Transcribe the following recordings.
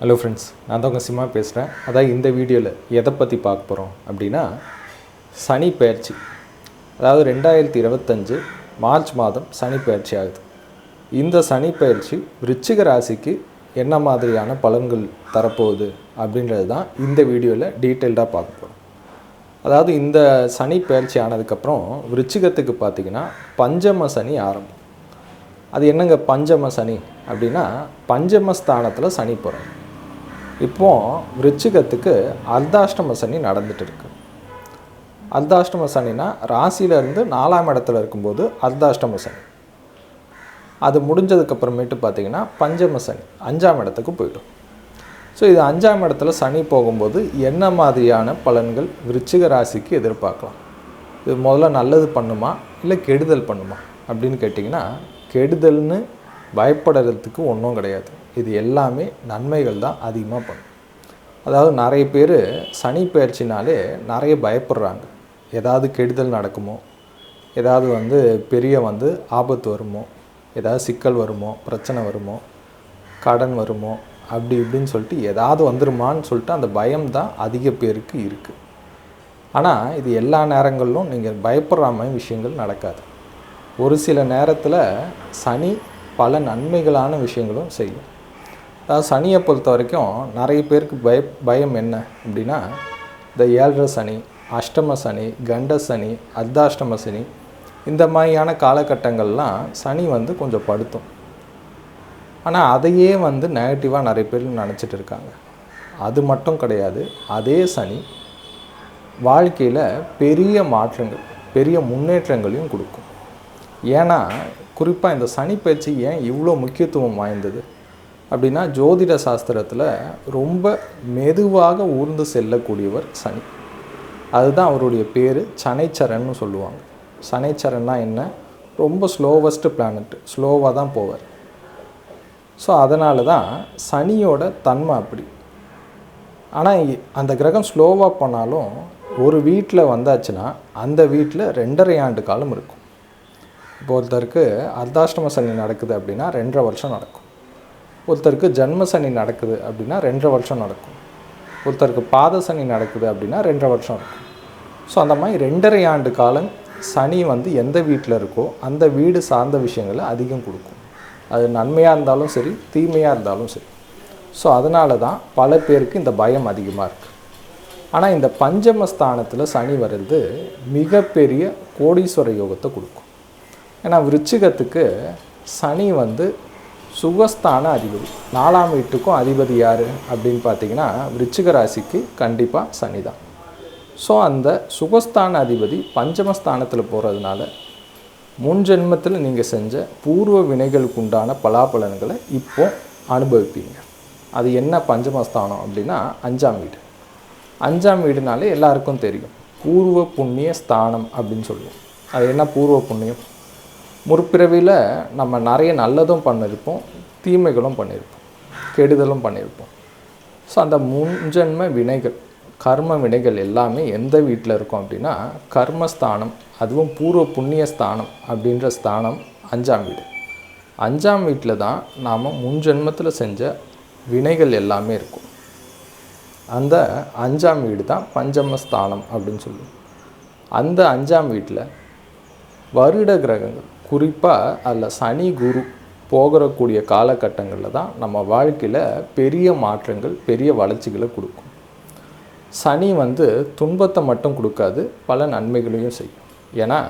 Hello friends நான் தான் உங்கள் சிம்மா பேசுகிறேன் அதான் இந்த வீடியோவில் எதை பற்றி பார்க்க போகிறோம் அப்படின்னா சனி பயிற்சி அதாவது ரெண்டாயிரத்தி இருபத்தஞ்சு மார்ச் மாதம் சனி பயிற்சி ஆகுது. இந்த சனி பயிற்சி விருச்சிக ராசிக்கு என்ன மாதிரியான பலன்கள் தரப்போகுது அப்படின்றது தான் இந்த வீடியோவில் டீட்டெயில்டாக பார்க்க போகிறோம் அதாவது இந்த சனி பயிற்சி ஆனதுக்கப்புறம் விருச்சிகத்துக்கு பார்த்தீங்கன்னா பஞ்சம சனி ஆரம்பம். அது என்னங்க பஞ்சம சனி அப்படின்னா பஞ்சம ஸ்தானத்தில் சனி போகிறார் இப்போ விருச்சிகத்துக்கு அர்த்தாஷ்டம சனி நடந்துட்டு இருக்கு. அர்த்தாஷ்டம சனினா ராசியிலேருந்து நாலாம் இடத்துல இருக்கும்போது அர்த்தாஷ்டம சனி. அது முடிஞ்சதுக்கப்புறமேட்டு பார்த்தீங்கன்னா பஞ்சம சனி அஞ்சாம் இடத்துக்கு போயிடும். ஸோ இது அஞ்சாம் இடத்துல சனி போகும்போது என்ன மாதிரியான பலன்கள் விருச்சிக ராசிக்கு எதிர்பார்க்கலாம்? இது முதல்ல நல்லது பண்ணுமா? இல்லை கெடுதல் பண்ணுமா? அப்படின்னு கேட்டிங்கன்னா கெடுதல்னு பயப்படுறதுக்கு ஒன்றும் கிடையாது. இது எல்லாமே நன்மைகள் தான் அதிகமாக பண்ணும். அதாவது நிறைய பேர் சனி பயிற்சினாலே நிறைய பயப்படுறாங்க. ஏதாவது கெடுதல் நடக்குமோ? ஏதாவது வந்து பெரிய வந்து ஆபத்து வருமோ? ஏதாவது சிக்கல் வருமோ? பிரச்சனை வருமோ? கடன் வருமோ? அப்படி இப்படின்னு சொல்லிட்டு ஏதாவது வந்துருமான்னு சொல்லிட்டு அந்த பயம் தான் அதிக பேருக்கு இருக்குது ஆனால் இது எல்லா நேரங்களிலும் நீங்கள் பயப்படுற மாதிரி விஷயங்கள் நடக்காது. ஒரு சில நேரத்தில் சனி பல நன்மைகளான விஷயங்களும் செய்யும். அதாவது சனியை பொறுத்த வரைக்கும் நிறைய பேருக்கு பய பயம் என்ன அப்படின்னா இந்த ஏழரை சனி அஷ்டம சனி கண்ட சனி அர்த்தாஷ்டம சனி இந்த மாதிரியான காலகட்டங்கள்லாம் சனி வந்து கொஞ்சம் படுத்தும். ஆனால் அதையே வந்து நெகட்டிவாக நிறைய பேர் நினச்சிட்டு இருக்காங்க. அது மட்டும் கிடையாது அதே சனி வாழ்க்கையில் பெரிய மாற்றங்கள் பெரிய முன்னேற்றங்களையும் கொடுக்கும். ஏன்னா குறிப்பாக இந்த சனி பயிற்சி ஏன் இவ்வளோ முக்கியத்துவம் வாய்ந்தது? அப்படின்னா ஜோதிட சாஸ்திரத்தில் ரொம்ப மெதுவாக ஊர்ந்து செல்லக்கூடியவர் சனி. அதுதான் அவருடைய பேர் சனைச்சரன்னு சொல்லுவாங்க. சனைச்சரன்னா என்ன? ரொம்ப ஸ்லோவஸ்ட் பிளானட் ஸ்லோவாக தான் போவார். ஸோ அதனால தான் சனியோட தன்மை அப்படி. ஆனால் அந்த கிரகம் ஸ்லோவாக போனாலும் ஒரு வீட்டில் வந்தாச்சுன்னா அந்த வீட்டில் ரெண்டரை ஆண்டு காலம் இருக்கும். இப்போ ஒருத்தருக்கு அர்த்தாஷ்டம சனி நடக்குது அப்படின்னா ரெண்டரை வருஷம் நடக்கும். ஒருத்தருக்கு ஜன்ம சனி நடக்குது அப்படின்னா ரெண்டரை வருஷம் நடக்கும். ஒருத்தருக்கு பாத சனி நடக்குது அப்படின்னா ரெண்டரை வருஷம் இருக்கும். ஸோ அந்த மாதிரி ரெண்டரை ஆண்டு காலம் சனி வந்து எந்த வீட்டில் இருக்கோ அந்த வீடு சார்ந்த விஷயங்களை அதிகம் கொடுக்கும். அது நன்மையாக இருந்தாலும் சரி தீமையாக இருந்தாலும் சரி. ஸோ அதனால தான் பல பேருக்கு இந்த பயம் அதிகமாக இருக்குது ஆனால் இந்த பஞ்சமஸ்தானத்தில் சனி வர்றது மிகப்பெரிய கோடீஸ்வர யோகத்தை கொடுக்கும். ஏன்னா விருச்சிகத்துக்கு சனி வந்து சுகஸ்தான அதிபதி நாலாம் வீட்டுக்கும் அதிபதி யார் அப்படின்னு பார்த்தீங்கன்னா விருச்சிக ராசிக்கு கண்டிப்பாக சனி தான். ஸோ அந்த சுகஸ்தான அதிபதி பஞ்சமஸ்தானத்தில் போகிறதுனால முன் ஜென்மத்தில் நீங்கள் செஞ்ச பூர்வ வினைகளுக்கு உண்டான பலாபலன்களை இப்போ அனுபவிப்பீங்க. அது என்ன பஞ்சமஸ்தானம் அப்படின்னா அஞ்சாம் வீடு. அஞ்சாம் வீடுனாலே எல்லாருக்கும் தெரியும். பூர்வ புண்ணிய ஸ்தானம் அப்படின்னு சொல்லுவோம். அது என்ன பூர்வ புண்ணியம்? முற்பிறவியில் நம்ம நிறைய நல்லதும் பண்ணியிருப்போம் தீமைகளும் பண்ணியிருப்போம் கெடுதலும் பண்ணியிருப்போம். ஸோ அந்த முன்ஜென்ம வினைகள் கர்ம வினைகள் எல்லாமே எந்த வீட்டில் இருக்கும் அப்படின்னா கர்மஸ்தானம் அதுவும் பூர்வ புண்ணிய ஸ்தானம் அப்படின்ற ஸ்தானம் அஞ்சாம் வீடு. அஞ்சாம் வீட்டில் தான் நாம் முன்ஜென்மத்தில் செஞ்ச வினைகள் எல்லாமே இருக்கும். அந்த அஞ்சாம் வீடு தான் பஞ்சமஸ்தானம் அப்படின்னு சொல்லுவோம். அந்த அஞ்சாம் வீட்டில் வருட கிரகங்கள் குறிப்பாக அதில் சனி குரு போகிறக்கூடிய காலகட்டங்களில் தான் நம்ம வாழ்க்கையில் பெரிய மாற்றங்கள் பெரிய வளர்ச்சிகளை கொடுக்கும். சனி வந்து துன்பத்தை மட்டும் கொடுக்காது பல நன்மைகளையும் செய்யும். ஏன்னா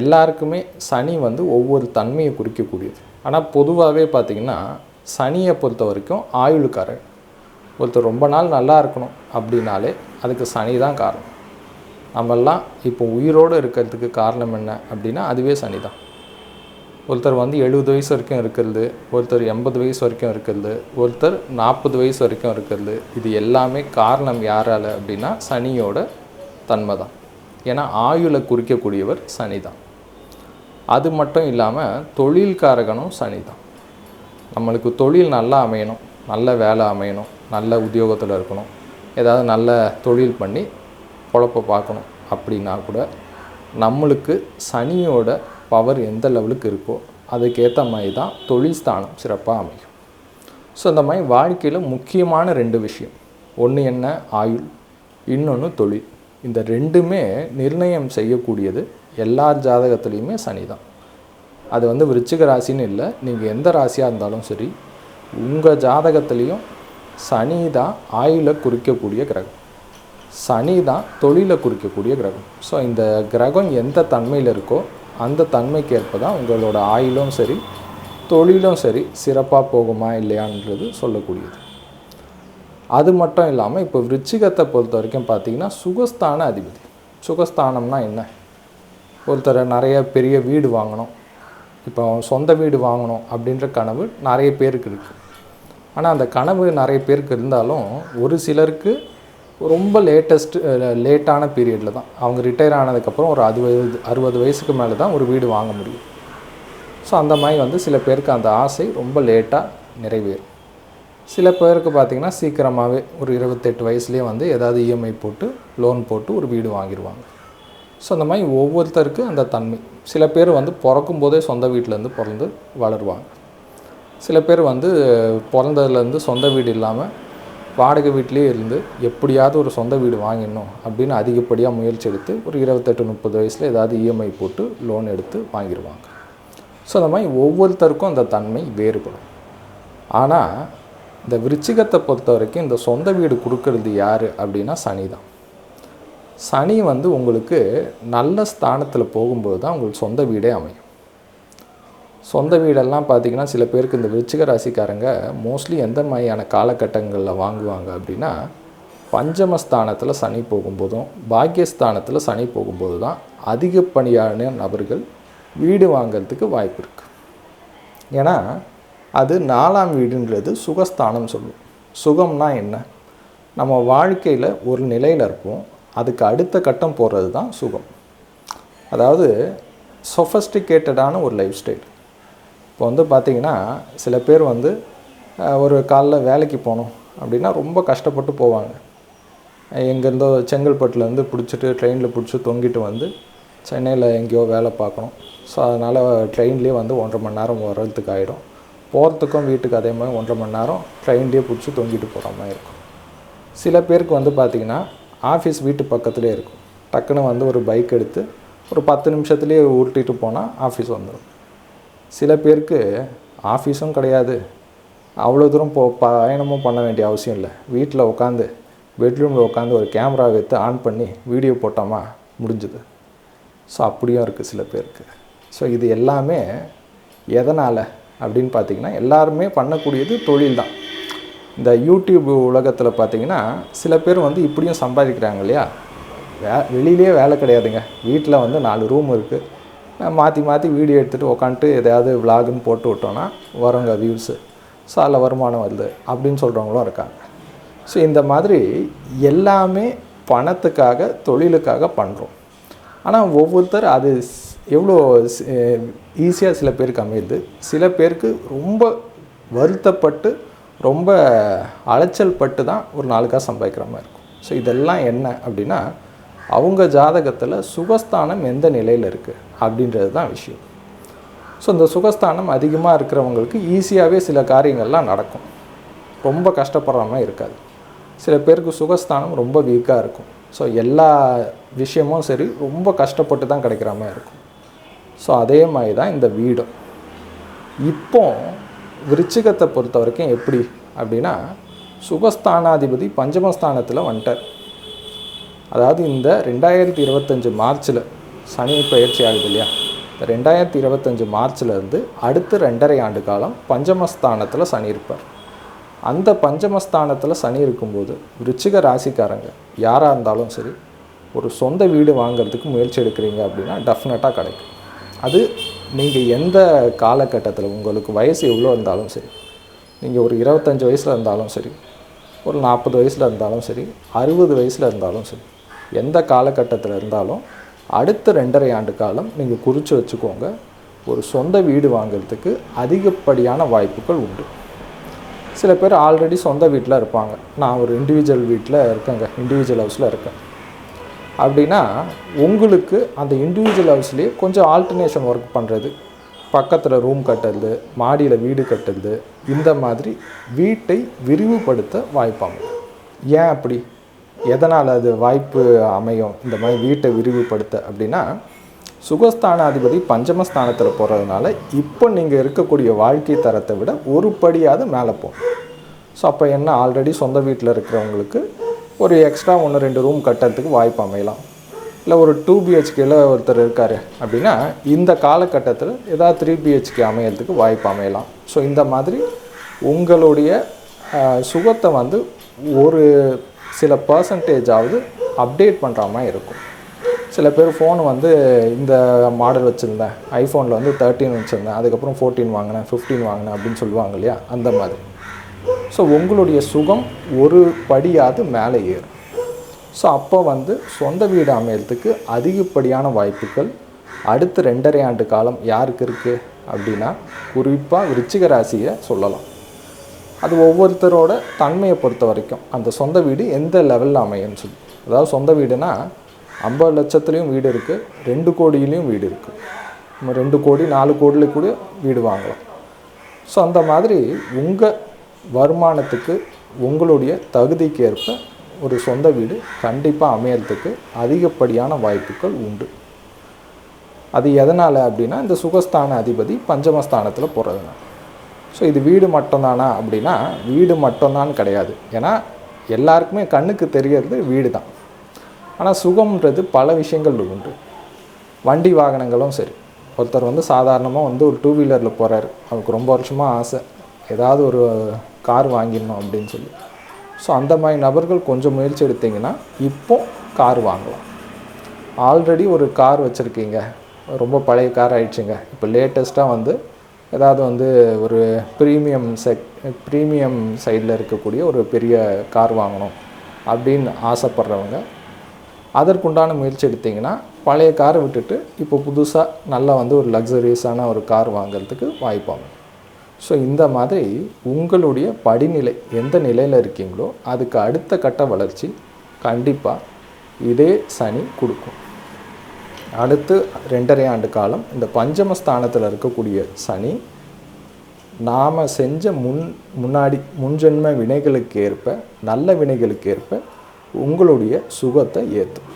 எல்லாருக்குமே சனி வந்து ஒவ்வொரு தன்மையை குறிக்கக்கூடியது. ஆனால் பொதுவாகவே பார்த்திங்கன்னா சனியை பொறுத்த வரைக்கும் ஆயுளுக்காரர். ஒருத்தர் ரொம்ப நாள் நல்லா இருக்கணும் அப்படின்னாலே அதுக்கு சனி தான் காரணம். நம்மெல்லாம் இப்போ உயிரோடு இருக்கிறதுக்கு காரணம் என்ன அப்படின்னா அதுவே சனி தான் ஒருத்தர் வந்து எழுபது வயசு வரைக்கும் இருக்கிறது ஒருத்தர் எண்பது வயசு வரைக்கும் இருக்கிறது ஒருத்தர் நாற்பது வயசு வரைக்கும் இருக்கிறது. இது எல்லாமே காரணம் யாரால் அப்படின்னா சனியோட தன்மை தான் ஏன்னா ஆயுளை குறிக்கக்கூடியவர் சனி தான் அது மட்டும் இல்லாமல் தொழில்காரகனும் சனி தான் நம்மளுக்கு தொழில் நல்லா அமையணும் நல்ல வேலை அமையணும் நல்ல உத்தியோகத்தில் இருக்கணும். ஏதாவது நல்ல தொழில் பண்ணி பொழப்ப பார்க்கணும். அப்படின்னா கூட நம்மளுக்கு சனியோட பவர் எந்த லெவலுக்கு இருக்கோ அதுக்கேற்ற மாதிரி தான் தொழில் ஸ்தானம் சிறப்பாக அமையும். ஸோ இந்த மாதிரி வாழ்க்கையில் முக்கியமான ரெண்டு விஷயம். ஒன்று என்ன? ஆயுள். இன்னொன்று தொழில். இந்த ரெண்டுமே நிர்ணயம் செய்யக்கூடியது எல்லா ஜாதகத்துலேயுமே சனி தான். அது வந்து விருச்சிக ராசின்னு இல்லை. நீங்கள் எந்த ராசியாக இருந்தாலும் சரி உங்கள் ஜாதகத்துலேயும் சனி தான் ஆயுளை குறிக்கக்கூடிய கிரகம். சனி தான் தொழிலை குறிக்கக்கூடிய கிரகம். ஸோ இந்த கிரகம் எந்த தன்மையில் இருக்கோ அந்த தன்மைக்கு ஏற்ப தான் உங்களோட ஆயுளும் சரி தொழிலும் சரி சிறப்பாக போகுமா இல்லையான்றது சொல்லக்கூடியது. அது மட்டும் இல்லாமல் இப்போ விருச்சிகத்தை பொறுத்த வரைக்கும் பார்த்தீங்கன்னா சுகஸ்தான அதிபதி. சுகஸ்தானம்னா என்ன? ஒருத்தர் நிறைய பெரிய வீடு வாங்கணும். இப்போ சொந்த வீடு வாங்கணும் அப்படின்ற கனவு நிறைய பேருக்கு இருக்குது ஆனால் அந்த கனவு நிறைய பேருக்கு இருந்தாலும் ஒரு சிலருக்கு ரொம்ப லேட்டஸ்ட் லேட்டான பீரியடில் தான். அவங்க ரிட்டையர் ஆனதுக்கப்புறம் ஒரு அறுபது அறுபது வயசுக்கு மேலே தான் ஒரு வீடு வாங்க முடியும். ஸோ அந்த மாதிரி வந்து சில பேருக்கு அந்த ஆசை ரொம்ப லேட்டாக நிறைவேறும். சில பேருக்கு பார்த்திங்கன்னா சீக்கிரமாகவே ஒரு இருபத்தெட்டு வயசுலேயே வந்து ஏதாவது இஎம்ஐ போட்டு லோன் போட்டு ஒரு வீடு வாங்கிடுவாங்க ஸோ அந்த மாதிரி ஒவ்வொருத்தருக்கு அந்த தன்மை. சில பேர் வந்து பிறக்கும் போதே சொந்த வீட்டிலேருந்து பிறந்து வளருவாங்க. சில பேர் வந்து பிறந்ததுலேருந்து சொந்த வீடு இல்லாமல் வாடகை வீட்லேயே இருந்து எப்படியாவது ஒரு சொந்த வீடு வாங்கிடணும் அப்படின்னு அதிகப்படியாக முயற்சி எடுத்து ஒரு இருபத்தெட்டு முப்பது வயசில் ஏதாவது இஎம்ஐ போட்டு லோன் எடுத்து வாங்கிடுவாங்க. ஸோ அந்த மாதிரி ஒவ்வொருத்தருக்கும் அந்த தன்மை வேறுபடும். ஆனால் இந்த விருச்சிகத்தை பொறுத்த வரைக்கும் இந்த சொந்த வீடு கொடுக்கறது யார் அப்படின்னா சனி தான். சனி வந்து உங்களுக்கு நல்ல ஸ்தானத்தில் போகும்போது தான் உங்களுக்கு சொந்த வீடே அமையும். சொந்த வீடெல்லாம் பார்த்தீங்கன்னா சில பேருக்கு இந்த விருச்சிக ராசிக்காரங்க மோஸ்ட்லி எந்த மாதிரியான காலகட்டங்களில் வாங்குவாங்க அப்படின்னா பஞ்சமஸ்தானத்தில் சனி போகும்போதும் பாக்கியஸ்தானத்தில் சனி போகும்போது தான் அதிகப்படியான நபர்கள் வீடு வாங்கிறதுக்கு வாய்ப்பு இருக்குது ஏன்னா அது நாலாம் வீடுன்றது சுகஸ்தானம் சொல்லும் சுகம்னா என்ன? நம்ம வாழ்க்கையில் ஒரு நிலையில் இருப்போம். அதுக்கு அடுத்த கட்டம் போகிறது தான் சுகம். அதாவது சொஃபஸ்டிகேட்டடான ஒரு லைஃப் ஸ்டைல் இப்போ வந்து பார்த்திங்கன்னா சில பேர் வந்து ஒரு காலைல வேலைக்கு போகணும் அப்படின்னா ரொம்ப கஷ்டப்பட்டு போவாங்க. எங்கேருந்தோ செங்கல்பட்டுலேருந்து பிடிச்சிட்டு ட்ரெயினில் பிடிச்சி தொங்கிட்டு வந்து சென்னையில் எங்கேயோ வேலை பார்க்கணும். ஸோ அதனால் ட்ரெயின்லேயே வந்து ஒன்றரை மணி நேரம் வர்றதுக்கு ஆகிடும் போகிறதுக்கும் வீட்டுக்கு அதே மாதிரி ஒன்றரை மணி நேரம் ட்ரெயின்லேயே பிடிச்சி தொங்கிட்டு போகிற மாதிரி இருக்கும். சில பேருக்கு வந்து பார்த்திங்கன்னா ஆஃபீஸ் வீட்டு பக்கத்துலேயே இருக்கும். டக்குன்னு வந்து ஒரு பைக் எடுத்து ஒரு பத்து நிமிஷத்துலேயே உருட்டிட்டு போனால் ஆஃபீஸ் வந்துடும் சில பேருக்கு ஆஃபீஸும் கிடையாது. அவ்வளோ தூரம் போ பயணமும் பண்ண வேண்டிய அவசியம் இல்லை. வீட்டில் உட்காந்து பெட்ரூமில் உட்காந்து ஒரு கேமரா வைத்து ஆன் பண்ணி வீடியோ போட்டோமா? முடிஞ்சுது. ஸோ அப்படியும் இருக்குது சில பேருக்கு. ஸோ இது எல்லாமே எதனால் அப்படின்னு பார்த்தீங்கன்னா எல்லாருமே பண்ணக்கூடியது தொழில் தான். இந்த யூடியூப் உலகத்தில் பார்த்தீங்கன்னா சில பேர் வந்து இப்படியும் சம்பாதிக்கிறாங்க இல்லையா? வே வெளியிலே வேலை கிடையாதுங்க. வீட்டில் வந்து நாலு ரூம் இருக்குது மாற்றி மாற்றி வீடியோ எடுத்துகிட்டு உக்காந்துட்டு எதையாவது விலாகுன்னு போட்டு விட்டோன்னா வருங்க வியூஸு ஸோ அதில் வருமானம் வருது அப்படின்னு சொல்கிறவங்களும் இருக்காங்க. ஸோ இந்த மாதிரி எல்லாமே பணத்துக்காக தொழிலுக்காக பண்ணுறோம் ஆனால் ஒவ்வொருத்தர் அது எவ்வளோ ஈஸியாக சில பேருக்கு அமையுது. சில பேருக்கு ரொம்ப வருத்தப்பட்டு ரொம்ப அலைச்சல் பட்டு தான் ஒரு நாளுக்காக சம்பாதிக்கிற மாதிரி இருக்கும். ஸோ இதெல்லாம் என்ன அப்படின்னா அவங்க ஜாதகத்தில் சுகஸ்தானம் எந்த நிலையில் இருக்குது அப்படின்றது தான் விஷயம். ஸோ இந்த சுகஸ்தானம் அதிகமாக இருக்கிறவங்களுக்கு ஈஸியாகவே சில காரியங்கள்லாம் நடக்கும். ரொம்ப கஷ்டப்படுற மாதிரி இருக்காது. சில பேருக்கு சுகஸ்தானம் ரொம்ப வீக்காக இருக்கும். ஸோ எல்லா விஷயமும் சரி ரொம்ப கஷ்டப்பட்டு தான் கிடைக்கிற மாதிரி இருக்கும். ஸோ அதே மாதிரி தான் இந்த வீடும். இப்போ விருச்சிகத்தை பொறுத்த வரைக்கும் எப்படி அப்படின்னா சுகஸ்தானாதிபதி பஞ்சமஸ்தானத்தில் வந்துட்டார். அதாவது இந்த ரெண்டாயிரத்தி இருபத்தஞ்சு மார்ச்சில் சனி பயிற்சி ஆகுது இல்லையா? ரெண்டாயிரத்தி இருபத்தஞ்சு மார்ச்லேருந்து அடுத்து ரெண்டரை ஆண்டு காலம் பஞ்சமஸ்தானத்தில் சனி இருப்பார். அந்த பஞ்சமஸ்தானத்தில் சனி இருக்கும்போது விருச்சிக ராசிக்காரங்க யாராக இருந்தாலும் சரி ஒரு சொந்த வீடு வாங்கிறதுக்கு முயற்சி எடுக்கிறீங்க அப்படின்னா டெஃபினட்டாக கிடைக்கும். அது நீங்கள் எந்த காலகட்டத்தில் உங்களுக்கு வயசு எவ்வளோ இருந்தாலும் சரி நீங்கள் ஒரு இருபத்தஞ்சி வயசில் இருந்தாலும் சரி ஒரு நாற்பது வயசில் இருந்தாலும் சரி அறுபது வயசில் இருந்தாலும் சரி எந்த காலகட்டத்தில் இருந்தாலும் அடுத்த ரெண்டரை ஆண்டு காலம் நீங்கள் குறித்து வச்சுக்கோங்க. ஒரு சொந்த வீடு வாங்கிறதுக்கு அதிகப்படியான வாய்ப்புகள் உண்டு. சில பேர் ஆல்ரெடி சொந்த வீட்டில் இருப்பாங்க. நான் ஒரு இண்டிவிஜுவல் வீட்டில் இருக்கேங்க. இண்டிவிஜுவல் ஹவுஸில் இருக்கேன். அப்படின்னா உங்களுக்கு அந்த இண்டிவிஜுவல் ஹவுஸ்லேயே கொஞ்சம் ஆல்டர்னேஷன் ஒர்க் பண்ணுறது பக்கத்தில் ரூம் கட்டுறது மாடியில் வீடு கட்டுறது இந்த மாதிரி வீட்டை விரிவுபடுத்த வாய்ப்பாங்க ஏன் அப்படி? எதனால் அது வாய்ப்பு அமையும்? இந்த மாதிரி வீட்டை விரிவுபடுத்த அப்படின்னா சுகஸ்தானாதிபதி பஞ்சமஸ்தானத்தில் போகிறதுனால இப்போ நீங்கள் இருக்கக்கூடிய வாழ்க்கை தரத்தை விட ஒரு படியாவது மேலே போகும் ஸோ அப்போ என்ன? ஆல்ரெடி சொந்த வீட்டில் இருக்கிறவங்களுக்கு ஒரு எக்ஸ்ட்ரா ஒன்று ரெண்டு ரூம் கட்டுறதுக்கு வாய்ப்பு அமையலாம். இல்லை ஒரு டூ பிஹெச்கேல ஒருத்தர் இருக்கார் அப்படின்னா இந்த காலகட்டத்தில் ஏதாவது த்ரீ பிஹெச்கே அமையறதுக்கு வாய்ப்பு அமையலாம். ஸோ இந்த மாதிரி உங்களுடைய சுகத்தை வந்து ஒரு சில பர்சன்டேஜாவது அப்டேட் பண்ணுற மாதிரி இருக்கும். சில பேர் ஃபோன் வந்து இந்த மாடல் வச்சுருந்தேன். ஐஃபோனில் வந்து தேர்ட்டீன் வச்சுருந்தேன். அதுக்கப்புறம் ஃபோர்டீன் வாங்கினேன் ஃபிஃப்டீன் வாங்கினேன் அப்படின்னு சொல்லுவாங்க இல்லையா? அந்த மாதிரி. ஸோ உங்களுடைய சுகம் ஒரு படியாவது மேலே ஏறும். ஸோ அப்போ வந்து சொந்த வீடு அமையறதுக்கு அதிகப்படியான வாய்ப்புகள் அடுத்த ரெண்டரை ஆண்டு காலம் யாருக்கு இருக்குது அப்படின்னா குறிப்பாக விருச்சிக ராசியை சொல்லலாம். அது ஒவ்வொருத்தரோட தன்மையை பொறுத்த வரைக்கும். அந்த சொந்த வீடு எந்த லெவலில் அமையும்னு சொல்லி. அதாவது சொந்த வீடுனா ஐம்பது லட்சத்துலேயும் வீடு இருக்குது ரெண்டு கோடியிலையும் வீடு இருக்குது நம்ம ரெண்டு கோடி நாலு கோடியில் கூட வீடு வாங்கலாம். ஸோ அந்த மாதிரி உங்கள் வருமானத்துக்கு உங்களுடைய தகுதிக்கு ஏற்ப ஒரு சொந்த வீடு கண்டிப்பாக அமையறதுக்கு அதிகப்படியான வாய்ப்புகள் உண்டு. அது எதனால் அப்படின்னா இந்த சுகஸ்தான அதிபதி பஞ்சமஸ்தானத்தில் போகிறதுனால ஸோ இது வீடு மட்டும்தானா? அப்படின்னா வீடு மட்டும்தான் கிடையாது. ஏன்னா எல்லாருக்குமே கண்ணுக்கு தெரியறது வீடு தான் ஆனால் சுகம்ன்றது பல விஷயங்கள் உண்டு. வண்டி வாகனங்களும் சரி. ஒருத்தர் வந்து சாதாரணமாக வந்து ஒரு டூ வீலரில் போகிறாரு அவருக்கு ரொம்ப வருஷமாக ஆசை. ஏதாவது ஒரு கார் வாங்கிடணும் அப்படின்னு சொல்லி. ஸோ அந்த மாதிரி நபர்கள் கொஞ்சம் முயற்சி எடுத்தீங்கன்னா இப்போ கார் வாங்கலாம். ஆல்ரெடி ஒரு கார் வச்சுருக்கீங்க. ரொம்ப பழைய கார் ஆயிடுச்சுங்க. இப்போ லேட்டஸ்ட்டாக வந்து ஏதாவது வந்து ஒரு ப்ரீமியம் செக் ப்ரீமியம் சைடில் இருக்கக்கூடிய ஒரு பெரிய கார் வாங்கணும் அப்படின்னு ஆசைப்பட்றவங்க அதற்குண்டான முயற்சி எடுத்திங்கன்னா பழைய காரை விட்டுட்டு இப்போ புதுசாக நல்லா வந்து ஒரு லக்ஸரியஸான ஒரு கார் வாங்குறதுக்கு வாய்ப்பாகும் ஸோ இந்த மாதிரி உங்களுடைய படிநிலை எந்த நிலையில் இருக்கீங்களோ அதுக்கு அடுத்த கட்ட வளர்ச்சி கண்டிப்பாக இதே சனி கொடுக்கும். அடுத்து ரெண்டரை ஆண்டு காலம் இந்த பஞ்சம ஸ்தானத்தில் இருக்கக்கூடிய சனி நாம் செஞ்ச முன் முன்னாடி முன்ஜென்ம வினைகளுக்கு ஏற்ப நல்ல வினைகளுக்கு ஏற்ப உங்களுடைய சுகத்தை ஏற்றும்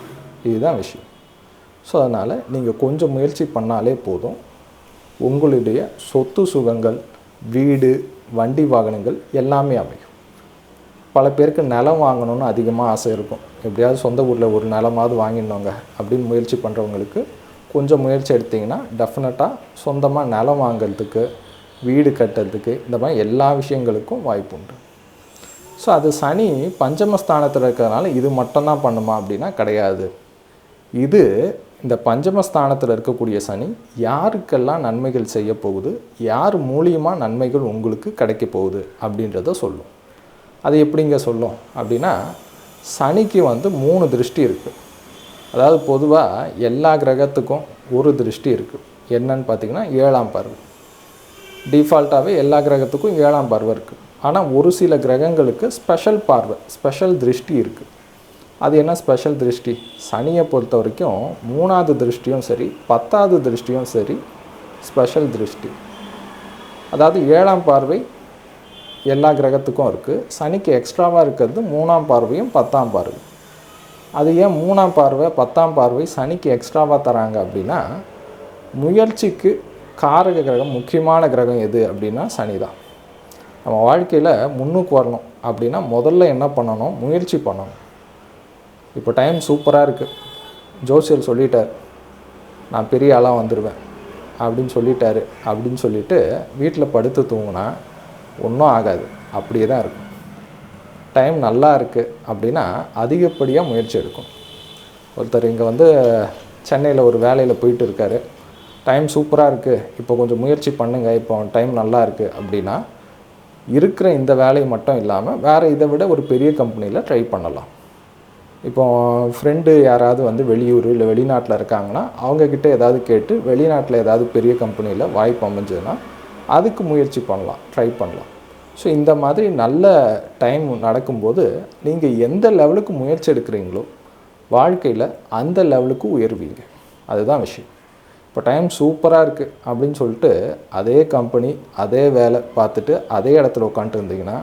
இதுதான் விஷயம். ஸோ அதனால் நீங்கள் கொஞ்சம் முயற்சி பண்ணாலே போதும். உங்களுடைய சொத்து சுகங்கள் வீடு வண்டி வாகனங்கள் எல்லாமே அமையும். பல பேருக்கு நிலம் வாங்கணும்னு அதிகமாக ஆசை இருக்கும். எப்படியாவது சொந்த ஊரில் ஒரு நிலமாவது வாங்கிடணுங்க. அப்படின்னு முயற்சி பண்ணுறவங்களுக்கு கொஞ்சம் முயற்சி எடுத்திங்கன்னா டெஃபினட்டாக சொந்தமாக நிலம் வாங்குறதுக்கு வீடு கட்டுறதுக்கு இந்த மாதிரி எல்லா விஷயங்களுக்கும் வாய்ப்பு உண்டு. ஸோ அது சனி பஞ்சமஸ்தானத்தில் இருக்கிறதுனால இது மட்டும்தான் பண்ணுமா அப்படின்னா கிடையாது. இது இந்த பஞ்சமஸ்தானத்தில் இருக்கக்கூடிய சனி யாருக்கெல்லாம் நன்மைகள் செய்ய போகுது யார் மூலியமாக நன்மைகள் உங்களுக்கு கிடைக்க போகுது அப்படின்றத சொல்லும். அது எப்படிங்க சொல்லும்? அப்படின்னா சனிக்கு வந்து மூணு திருஷ்டி இருக்குது அதாவது பொதுவாக எல்லா கிரகத்துக்கும் ஒரு திருஷ்டி இருக்குது என்னன்னு பார்த்தீங்கன்னா ஏழாம் பார்வை. டிஃபால்ட்டாகவே எல்லா கிரகத்துக்கும் ஏழாம் பார்வை இருக்குது ஆனால் ஒரு சில கிரகங்களுக்கு ஸ்பெஷல் பார்வை ஸ்பெஷல் திருஷ்டி இருக்குது அது என்ன ஸ்பெஷல் திருஷ்டி? சனியை பொறுத்த வரைக்கும் மூணாவது திருஷ்டியும் சரி பத்தாவது திருஷ்டியும் சரி ஸ்பெஷல் திருஷ்டி. அதாவது ஏழாம் பார்வை எல்லா கிரகத்துக்கும் இருக்குது சனிக்கு எக்ஸ்ட்ராவாக இருக்கிறது மூணாம் பார்வையும் பத்தாம் பார்வை. அது ஏன் மூணாம் பார்வை பத்தாம் பார்வை சனிக்கு எக்ஸ்ட்ராவாக தராங்க அப்படின்னா முயற்சிக்கு காரக கிரகம் முக்கியமான கிரகம் எது அப்படின்னா சனி தான். நம்ம வாழ்க்கையில் முன்னுக்கு வரணும் அப்படின்னா முதல்ல என்ன பண்ணணும்? முயற்சி பண்ணணும். இப்போ டைம் சூப்பராக இருக்குது ஜோசியர் சொல்லிட்டார் நான் பெரிய ஆளாக வந்துடுவேன் அப்படின்னு சொல்லிட்டாரு. அப்படின்னு சொல்லிட்டு வீட்டில் படுத்து தூங்கினா ஒன்றும் ஆகாது. அப்படியே தான் இருக்கும். டைம் நல்லா இருக்குது அப்படின்னா அதிகப்படியாக முயற்சி எடுக்கும். ஒருத்தர் இங்கே வந்து சென்னையில் ஒரு வேலையில் போயிட்டு இருக்காரு. டைம் சூப்பராக இருக்குது இப்போ கொஞ்சம் முயற்சி பண்ணுங்கள் இப்போ டைம் நல்லா இருக்குது அப்படின்னா இருக்கிற இந்த வேலையை மட்டும் இல்லாமல் வேறு இதை விட ஒரு பெரிய கம்பெனியில் ட்ரை பண்ணலாம். இப்போ ஃப்ரெண்டு யாராவது வந்து வெளியூர் இல்லை வெளிநாட்டில் இருக்காங்கன்னா அவங்கக்கிட்ட ஏதாவது கேட்டு வெளிநாட்டில் ஏதாவது பெரிய கம்பெனியில் வாய்ப்பு அமைஞ்சதுன்னா அதுக்கு முயற்சி பண்ணலாம் ட்ரை பண்ணலாம். ஸோ இந்த மாதிரி நல்ல டைம் நடக்கும்போது நீங்கள் எந்த லெவலுக்கு முயற்சி எடுக்கிறீங்களோ வாழ்க்கையில் அந்த லெவலுக்கு உயர்வீங்க. அதுதான் விஷயம். இப்போ டைம் சூப்பராக இருக்குது அப்படின்னு சொல்லிட்டு அதே கம்பெனி அதே வேலை பார்த்துட்டு அதே இடத்துல உட்காந்துட்டு இருந்தீங்கன்னா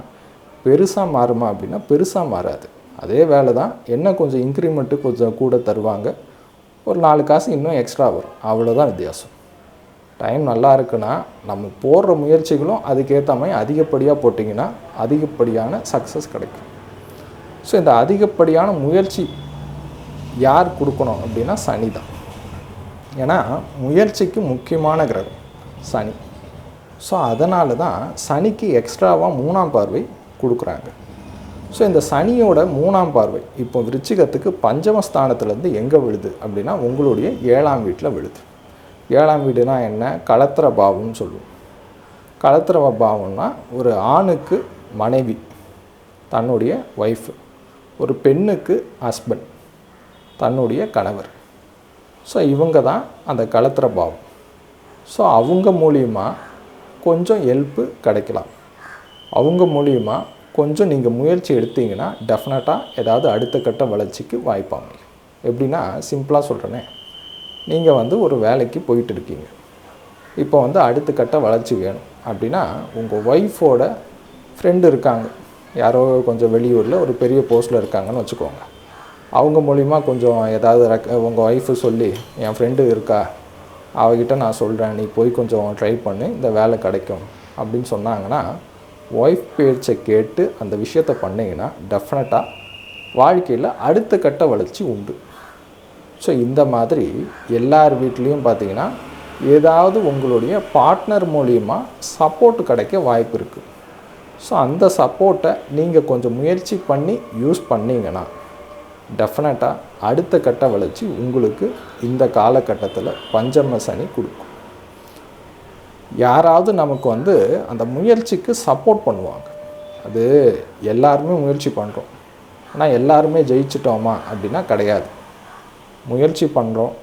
பெருசாக மாறுமா அப்படின்னா பெருசாக மாறாது. அதே வேலை தான் என்ன கொஞ்சம் இன்க்ரிமெண்ட்டு கொஞ்சம் கூட தருவாங்க ஒரு நாலு காசு இன்னும் எக்ஸ்ட்ரா வரும். அவ்வளோதான் வித்தியாசம். டைம் நல்லா இருக்குன்னா நம்ம போடுற முயற்சிகளும் அதுக்கேற்ற மாதிரி அதிகப்படியாக போட்டிங்கன்னா அதிகப்படியான சக்ஸஸ் கிடைக்கும். ஸோ இந்த அதிகப்படியான முயற்சி யார் கொடுக்கணும் அப்படின்னா சனி தான். ஏன்னா முயற்சிக்கு முக்கியமான கிரகம் சனி. ஸோ அதனால தான் சனிக்கு எக்ஸ்ட்ராவாக மூணாம் பார்வை கொடுக்குறாங்க. ஸோ இந்த சனியோட மூணாம் பார்வை இப்போ விருச்சிகத்துக்கு பஞ்சமஸ்தானத்துலேருந்து எங்கே விழுது அப்படின்னா உங்களுடைய ஏழாம் வீட்டில் விழுது. ஏழாம் வீடுனா என்ன? களத்திர பாவம்னு சொல்லுவோம். களத்திர பாவம்னா ஒரு ஆணுக்கு மனைவி தன்னுடைய ஒய்ஃபு ஒரு பெண்ணுக்கு ஹஸ்பண்ட் தன்னுடைய கணவர். ஸோ இவங்க தான் அந்த களத்திர பாவம் ஸோ அவங்க மூலியமாக கொஞ்சம் ஹெல்ப்பு கிடைக்கலாம். அவங்க மூலியமாக கொஞ்சம் நீங்கள் முயற்சி எடுத்தீங்கன்னா டெஃபினட்டாக ஏதாவது அடுத்த கட்ட வளர்ச்சிக்கு வாய்ப்பு அமையும். எப்படின்னா சிம்பிளாக சொல்கிறேனே நீங்கள் வந்து ஒரு வேலைக்கு போயிட்டு இருக்கீங்க இப்போ வந்து அடுத்த கட்ட வளர்ச்சி வேணும். அப்படின்னா உங்கள் ஒய்ஃபோட ஃப்ரெண்டு இருக்காங்க. யாரோ கொஞ்சம் வெளியூரில் ஒரு பெரிய போஸ்ட்டில் இருக்காங்கன்னு வச்சுக்கோங்க. அவங்க மூலிமா கொஞ்சம் ஏதாவது ரெக் உங்கள் ஒய்ஃபு சொல்லி என் ஃப்ரெண்டு இருக்கா? அவகிட்ட நான் சொல்கிறேன் நீ போய் கொஞ்சம் ட்ரை பண்ணு. இந்த வேலை கிடைக்கும். அப்படின்னு சொன்னாங்கன்னா ஒய்ஃப் பேச்சை கேட்டு அந்த விஷயத்த பண்ணிங்கன்னா டெஃபினட்டாக வாழ்க்கையில் அடுத்த கட்ட வளர்ச்சி உண்டு. ஸோ இந்த மாதிரி எல்லார் வீட்லேயும் பார்த்தீங்கன்னா ஏதாவது உங்களுடைய பார்ட்னர் மூலியமாக சப்போர்ட் கிடைக்க வாய்ப்பு இருக்குது ஸோ அந்த சப்போர்ட்டை நீங்கள் கொஞ்சம் முயற்சி பண்ணி யூஸ் பண்ணிங்கன்னா டெஃபினட்டாக அடுத்த கட்ட வளர்ச்சி உங்களுக்கு இந்த காலகட்டத்தில் பஞ்சம சனி கொடுக்கும். யாராவது நமக்கு வந்து அந்த முயற்சிக்கு சப்போர்ட் பண்ணுவாங்க. அது எல்லாருமே முயற்சி பண்ணுறோம் ஆனால் எல்லாருமே ஜெயிச்சிட்டோமா அப்படின்னா கிடையாது. முயற்சி பண்ணுறோம்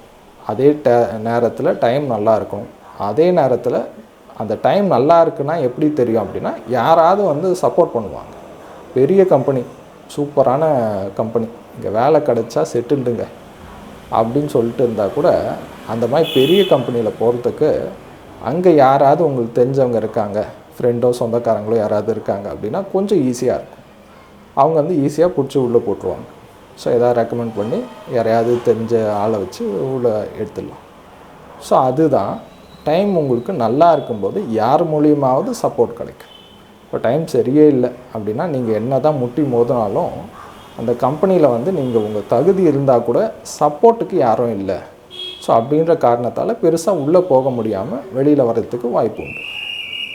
அதே ட நேரத்தில் டைம் நல்லா இருக்கும். அதே நேரத்தில் அந்த டைம் நல்லா இருக்குன்னா எப்படி தெரியும் அப்படின்னா யாராவது வந்து சப்போர்ட் பண்ணுவாங்க. பெரிய கம்பெனி சூப்பரான கம்பெனி இங்கே வேலை கிடைச்சா செட்டில்டுங்க அப்படின்னு சொல்லிட்டு இருந்தால் கூட அந்த மாதிரி பெரிய கம்பெனியில் போகிறதுக்கு அங்கே யாராவது உங்களுக்கு தெரிஞ்சவங்க இருக்காங்க ஃப்ரெண்டோ சொந்தக்காரங்களோ யாராவது இருக்காங்க அப்படின்னா கொஞ்சம் ஈஸியாக இருக்கும். அவங்க வந்து ஈஸியாக பிடிச்சி உள்ளே போட்டுருவாங்க. ஸோ எதாவது ரெக்கமெண்ட் பண்ணி யாரையாவது தெரிஞ்ச ஆளை வச்சு உள்ளே எடுத்துடலாம். ஸோ அதுதான். டைம் உங்களுக்கு நல்லா இருக்கும்போது யார் மூலியமாவது சப்போர்ட் கிடைக்கும். இப்போ டைம் சரியே இல்லை அப்படின்னா நீங்கள் என்ன தான் முட்டி மோதினாலும் அந்த கம்பெனியில் வந்து நீங்கள் உங்கள் தகுதி இருந்தால் கூட சப்போர்ட்டுக்கு யாரும் இல்லை. ஸோ அப்படின்ற காரணத்தால் பெருசாக உள்ளே போக முடியாமல் வெளியில் வர்றதுக்கு வாய்ப்பு உண்டு.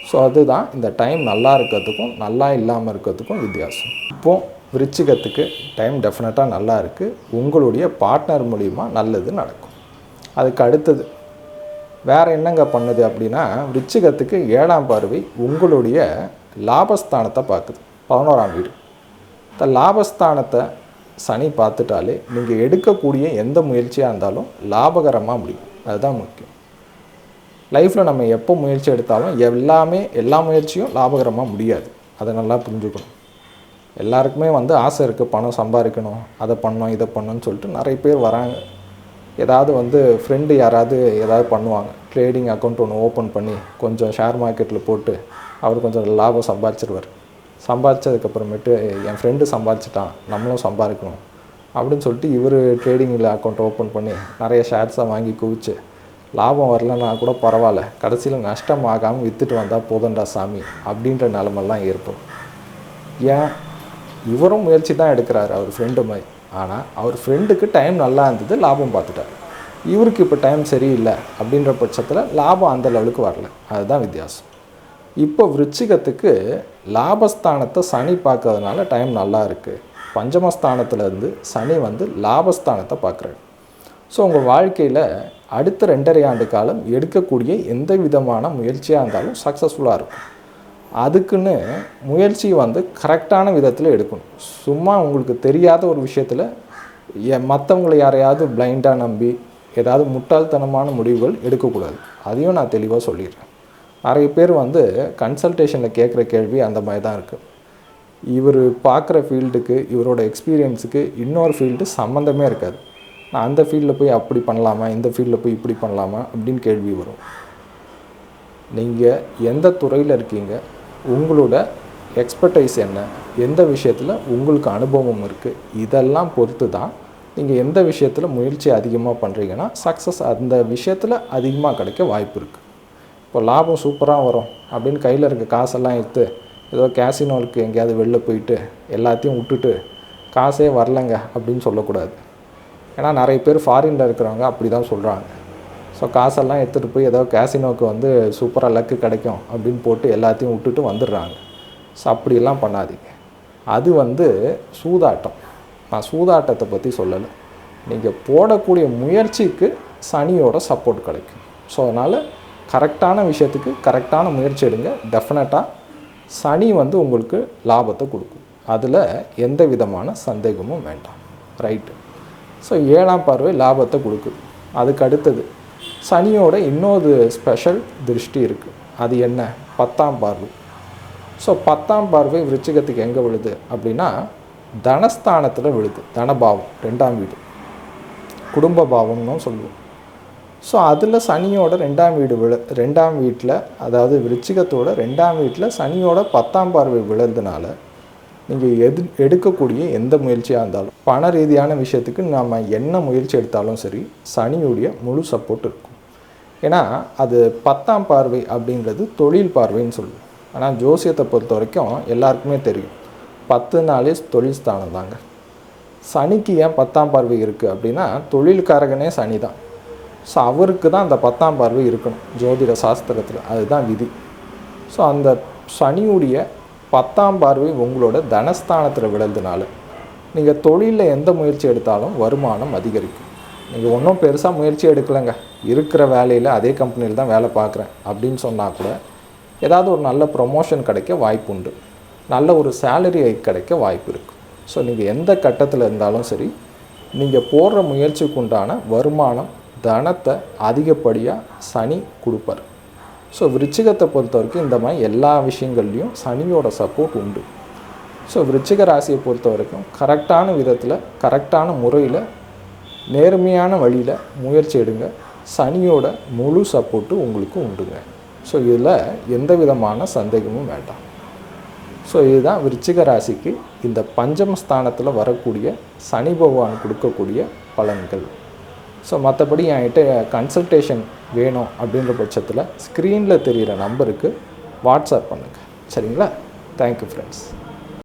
ஸோ அதுதான். இந்த டைம் நல்லா இருக்கிறதுக்கும் நல்லா இல்லாமல் இருக்கிறதுக்கும் வித்தியாசம். இப்போது விருச்சிகத்துக்கு டைம் டெஃபினட்டாக நல்லா இருக்குது உங்களுடைய பார்ட்னர் மூலிமா நல்லது நடக்கும். அதுக்கு அடுத்தது வேறு என்னங்க பண்ணுது அப்படின்னா விருச்சிகத்துக்கு ஏழாம் பார்வை உங்களுடைய லாபஸ்தானத்தை பார்க்குது. பதினோராம் வீடு. இந்த லாபஸ்தானத்தை சனி பார்த்துட்டாலே நீங்கள் எடுக்கக்கூடிய எந்த முயற்சியாக இருந்தாலும் லாபகரமாக முடியும். அதுதான் முக்கியம். லைஃப்பில் நம்ம எப்போ முயற்சி எடுத்தாலும் எல்லாமே எல்லா முயற்சியும் லாபகரமாக முடியாது. அதை நல்லா புரிஞ்சுக்கணும். எல்லாருக்குமே வந்து ஆசை இருக்குது பணம் சம்பாதிக்கணும் அதை பண்ணோம் இதை பண்ணணும்னு சொல்லிட்டு நிறைய பேர் வராங்க. ஏதாவது வந்து ஃப்ரெண்டு யாராவது ஏதாவது பண்ணுவாங்க. ட்ரேடிங் அக்கௌண்ட் ஒன்று ஓப்பன் பண்ணி கொஞ்சம் ஷேர் மார்க்கெட்டில் போட்டு அவர் கொஞ்சம் லாபம் சம்பாதிச்சிருவார். சம்பாதிச்சதுக்கப்புறமேட்டு என் ஃப்ரெண்டு சம்பாதிச்சிட்டான் நம்மளும் சம்பாதிக்கணும் அப்படின்னு சொல்லிட்டு இவர் ட்ரேடிங்கில் அக்கௌண்ட் ஓப்பன் பண்ணி நிறைய ஷேர்ஸை வாங்கி குவிச்சு லாபம் வரலன்னா கூட பரவாயில்ல கடைசியில் நஷ்டம் ஆகாமல் விற்றுட்டு வந்தால் போதண்டா சாமி அப்படின்ற நிலமெல்லாம் ஏற்படும். ஏன் இவரும் முயற்சி தான் எடுக்கிறாரு அவர் ஃப்ரெண்டு மாதிரி ஆனால் அவர் ஃப்ரெண்டுக்கு டைம் நல்லா இருந்தது லாபம் பார்த்துட்டார். இவருக்கு இப்போ டைம் சரியில்லை அப்படின்ற பட்சத்தில் லாபம் அந்த லெவலுக்கு வரல. அதுதான் வித்தியாசம். இப்போ விருச்சிகத்துக்கு லாபஸ்தானத்தை சனி பார்க்கறதுனால டைம் நல்லா இருக்குது பஞ்சமஸ்தானத்துலேருந்து சனி வந்து லாபஸ்தானத்தை பார்க்குறாரு. ஸோ உங்கள் வாழ்க்கையில் அடுத்த ரெண்டரை ஆண்டு காலம் எடுக்கக்கூடிய எந்த விதமான முயற்சியாக இருந்தாலும் சக்ஸஸ்ஃபுல்லாக இருக்கும். அதுக்குன்னு முயற்சி வந்து கரெக்டான விதத்தில் எடுக்கணும். சும்மா உங்களுக்கு தெரியாத ஒரு விஷயத்தில் மற்றவங்களை யாரையாவது பிளைண்டாக நம்பி ஏதாவது முட்டாள்தனமான முடிவுகள் எடுக்கக்கூடாது. அதையும் நான் தெளிவாக சொல்லிடுறேன். நிறைய பேர் வந்து கன்சல்டேஷனில் கேட்குற கேள்வி அந்த மாதிரி தான் இருக்குது இவர் பார்க்குற ஃபீல்டுக்கு இவரோட எக்ஸ்பீரியன்ஸுக்கு இன்னொரு ஃபீல்டு சம்மந்தமே இருக்காது. நான் அந்த ஃபீல்டில் போய் அப்படி பண்ணலாமா இந்த ஃபீல்டில் போய் இப்படி பண்ணலாமா அப்படின்னு கேள்வி வரும். நீங்கள் எந்த துறையில் இருக்கீங்க உங்களோட எக்ஸ்பர்டைஸ் என்ன? எந்த விஷயத்தில் உங்களுக்கு அனுபவம் இருக்குது இதெல்லாம் பொறுத்து தான் நீங்கள் எந்த விஷயத்தில் முயற்சி அதிகமாக பண்ணுறீங்கன்னா சக்ஸஸ் அந்த விஷயத்தில் அதிகமாக கிடைக்க வாய்ப்பு இருக்குது இப்போ லாபம் சூப்பராக வரும் அப்படின்னு கையில் இருக்க காசெல்லாம் எடுத்து ஏதோ கேசினோலுக்கு எங்கேயாவது வெளில போயிட்டு எல்லாத்தையும் விட்டுட்டு காசே வரலங்க அப்படின்னு சொல்லக்கூடாது. ஏன்னா நிறைய பேர் ஃபாரினில் இருக்கிறவங்க அப்படி தான் சொல்கிறாங்க ஸோ காசெல்லாம் எடுத்துகிட்டு போய் ஏதோ கேசினோக்கு வந்து சூப்பராக லக்கு கிடைக்கும் அப்படின்னு போட்டு எல்லாத்தையும் விட்டுட்டு வந்துடுறாங்க. ஸோ அப்படியெல்லாம் பண்ணாதீங்க. அது வந்து சூதாட்டம். நான் சூதாட்டத்தை பற்றி சொல்லலை. நீங்கள் போடக்கூடிய முயற்சிக்கு சனியோட சப்போர்ட் கிடைக்கும். ஸோ அதனால் கரெக்டான விஷயத்துக்கு கரெக்டான முயற்சி எடுங்க. டெஃபினட்டாக சனி வந்து உங்களுக்கு லாபத்தை கொடுக்கும். அதில் எந்த விதமான சந்தேகமும் வேண்டாம். ரைட்டு ஸோ ஏழாம் பார்வை லாபத்தை கொடுக்குது. அதுக்கு அடுத்தது சனியோட இன்னொரு ஸ்பெஷல் திருஷ்டி இருக்குது அது என்ன? பத்தாம் பார்வை. ஸோ பத்தாம் பார்வை விருச்சிகத்துக்கு எங்கே விழுது? அப்படின்னா தனஸ்தானத்தில் விழுது. தனபாவம் ரெண்டாம் வீடு. குடும்ப பாவம்னு சொல்லுவோம். ஸோ அதில் சனியோட ரெண்டாம் வீடு விழ ரெண்டாம் வீட்டில் அதாவது விருச்சிகத்தோட ரெண்டாம் வீட்டில் சனியோட பத்தாம் பார்வை விழுந்தனால நீங்கள் எது எடுக்கக்கூடிய எந்த முயற்சியாக இருந்தாலும் பண ரீதியான விஷயத்துக்கு நம்ம என்ன முயற்சி எடுத்தாலும் சரி சனியுடைய முழு சப்போர்ட் இருக்கும். ஏன்னா அது பத்தாம் பார்வை அப்படின்றது தொழில் பார்வைன்னு சொல்லுவோம். ஆனால் ஜோசியத்தை பொறுத்த வரைக்கும் எல்லாருக்குமே தெரியும். பத்து நாளே தொழில் ஸ்தானம் தாங்க. சனிக்கு ஏன் பத்தாம் பார்வை இருக்குது அப்படின்னா தொழில்காரகனே சனி தான். ஸோ அவருக்கு தான் அந்த பத்தாம் பார்வை இருக்கணும். ஜோதிட சாஸ்திரத்தில். அதுதான் விதி. ஸோ அந்த சனியுடைய பத்தாம் பார்வை உங்களோட தனஸ்தானத்தில் விழுந்தனால நீங்கள் தொழிலில் எந்த முயற்சி எடுத்தாலும் வருமானம் அதிகரிக்கும். நீங்கள் ஒன்றும் பெருசாக முயற்சி எடுக்கலைங்க. இருக்கிற வேலையில் அதே கம்பெனியில் தான் வேலை பார்க்குறேன் அப்படின்னு சொன்னால் கூட ஏதாவது ஒரு நல்ல ப்ரொமோஷன் கிடைக்க வாய்ப்பு உண்டு. நல்ல ஒரு சேலரி ஹைக் கிடைக்க வாய்ப்பு இருக்குது ஸோ நீங்கள் எந்த கட்டத்தில் இருந்தாலும் சரி நீங்கள் போடுற முயற்சிக்கு உண்டான வருமானம் தனத்தை அதிகப்படியாக சனி கொடுப்பார். ஸோ விருச்சிகத்தை பொறுத்த வரைக்கும் இந்த மாதிரி எல்லா விஷயங்கள்லையும் சனியோட சப்போர்ட் உண்டு. ஸோ விருச்சிக ராசியை பொறுத்த வரைக்கும் கரெக்டான விதத்தில் கரெக்டான முறையில் நேர்மையான வழியில் முயற்சி எடுங்க. சனியோட முழு சப்போர்ட்டு உங்களுக்கு உண்டுங்க. ஸோ இதில் எந்த விதமான சந்தேகமும் வேண்டாம். ஸோ இதுதான் விருச்சிக ராசிக்கு இந்த பஞ்சம ஸ்தானத்தில் வரக்கூடிய சனி பகவான் கொடுக்கக்கூடிய பலன்கள். ஸோ மற்றபடி என்கிட்ட கன்சல்டேஷன் வேணும் அப்படின்ற பட்சத்தில் ஸ்க்ரீனில் தெரிகிற நம்பருக்கு வாட்ஸ்அப் பண்ணுங்கள் சரிங்களா? Thank you friends